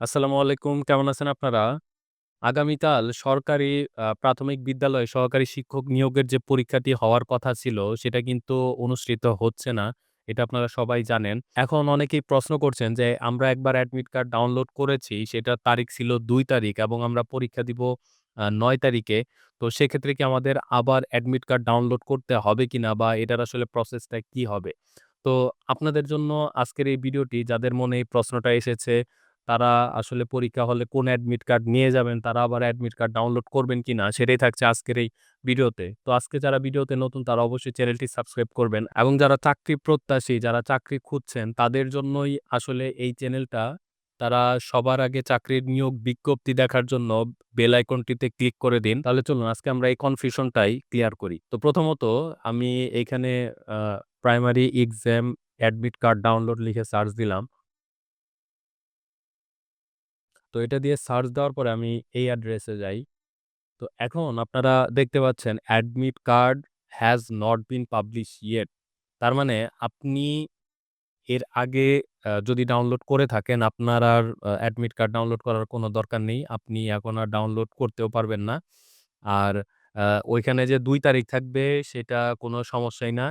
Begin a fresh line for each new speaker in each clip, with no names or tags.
আসসালামু আলাইকুম। কেমন আছেন আপনারা? আগামীকাল সরকারি প্রাথমিক বিদ্যালয়ে সহকারী শিক্ষক নিয়োগের যে পরীক্ষাটি হওয়ার কথা ছিল, সেটা কিন্তু অনুষ্ঠিত হচ্ছে না। এটা আপনারা সবাই জানেন। এখন অনেকেই প্রশ্ন করছেন যে, আমরা একবার অ্যাডমিট কার্ড ডাউনলোড করেছি, সেটার তারিখ ছিল ২ তারিখ এবং আমরা পরীক্ষা দিব ৯ তারিখে। তো সেক্ষেত্রে কি আমাদের আবার অ্যাডমিট কার্ড ডাউনলোড করতে হবে কিনা বা এটার আসলে প্রসেসটা কি হবে? তো আপনাদের জন্য আজকের এই ভিডিওটি যাদের মনে এই প্রশ্নটা এসেছে তারা আসলে পরীক্ষা হলে কোন অ্যাডমিট কার্ড নিয়ে যাবেন, তারা আবার অ্যাডমিট কার্ড ডাউনলোড করবেন কি না সেটাই থাকছে আজকের এই ভিডিওতে। তো আজকে যারা ভিডিওতে নতুন তারা অবশ্যই চ্যানেলটি সাবস্ক্রাইব করবেন এবং যারা চাকরি প্রত্যাশী, যারা চাকরি খুঁজছেন তাদের জন্যই আসলে এই চ্যানেলটা। তারা সবার আগে চাকরির নিয়োগ বিজ্ঞপ্তি দেখার জন্য বেল আইকনটিতে ক্লিক করে দিন। তাহলে চলুন আজকে আমরা এই কনফিউশনটাই ক্লিয়ার করি। তো প্রথমত আমি এইখানে primary exam admit card download লিখে সার্চ দিলাম। তো এটা দিয়ে সার্চ দেওয়ার পরে আমি এই অ্যাড্রেসে যাই। তো এখন আপনারা দেখতে পাচ্ছেন admit card has not been publish yet. তার মানে আপনি এর আগে যদি ডাউনলোড করে থাকেন, আপনার আর অ্যাডমিট কার্ড ডাউনলোড করার কোনো দরকার নেই। আপনি এখন আর ডাউনলোড করতেও পারবেন না। আর ওইখানে যে দুই তারিখ থাকবে, সেটা কোনো সমস্যাই না।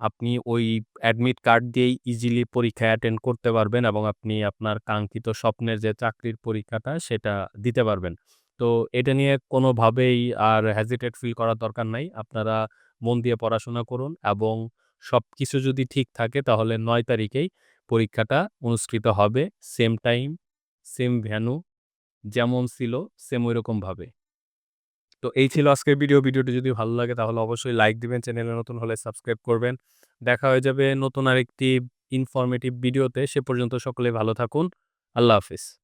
আপনি ওই অ্যাডমিট কার্ড দিয়েই ইজিলি পরীক্ষায় অ্যাটেন্ড করতে পারবেন এবং আপনি আপনার কাঙ্ক্ষিত স্বপ্নের যে চাকরির পরীক্ষাটা সেটা দিতে পারবেন। তো এটা নিয়ে কোনোভাবেই আর হেজিটেট ফিল করার দরকার নাই। আপনারা মন দিয়ে পড়াশোনা করুন এবং সব কিছু যদি ঠিক থাকে তাহলে নয় তারিখেই পরীক্ষাটা অনুষ্ঠিত হবে। সেম টাইম, সেম ভ্যানু যেমন ছিল সেম ঐরকমভাবে। তো এই ছিল আজকের ভিডিও। ভিডিওটি যদি ভালো লাগে তাহলে অবশ্যই লাইক দিবেন। চ্যানেলে নতুন হলে সাবস্ক্রাইব করবেন। দেখা হয়ে যাবে নতুন আরেকটি ইনফরমেটিভ ভিডিওতে। সে পর্যন্ত সকলে ভালো থাকুন। আল্লাহ হাফেজ।